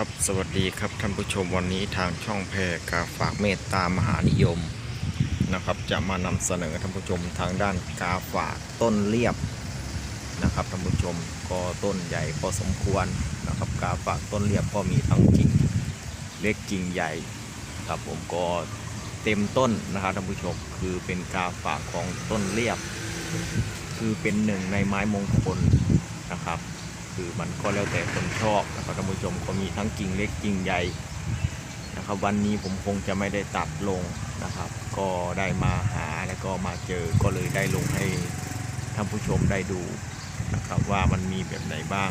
ครับสวัสดีครับท่านผู้ชมวันนี้ทางช่องแพรกาฝากเมตตามหานิยมนะครับ จะมานำเสนอท่านผู้ชมทางด้านกาฝากต้นเรียบนะครับท่านผู้ชมก็ต้นใหญ่พอสมควรนะครับ กาฝากต้นเรียบก็มีทั้งกิ่งเล็กกิ่งใหญ่ครับผมก็เต็มต้นนะครับท่านผู้ชมคือเป็นกาฝากของต้นเรียบ คือเป็นหนึ่งในไม้มงคลนะครับ คือมันก็แล้วแต่คนชอบนะครับท่านผู้ชมก็มีทั้งกิ่งเล็กกิ่งใหญ่นะครับ วันนี้ผมคงจะไม่ได้ตัดลงนะครับ ก็ได้มาหาแล้วก็มาเจอก็เลยได้ลงให้ท่านผู้ชมได้ดูนะครับว่ามันมีแบบไหนบ้าง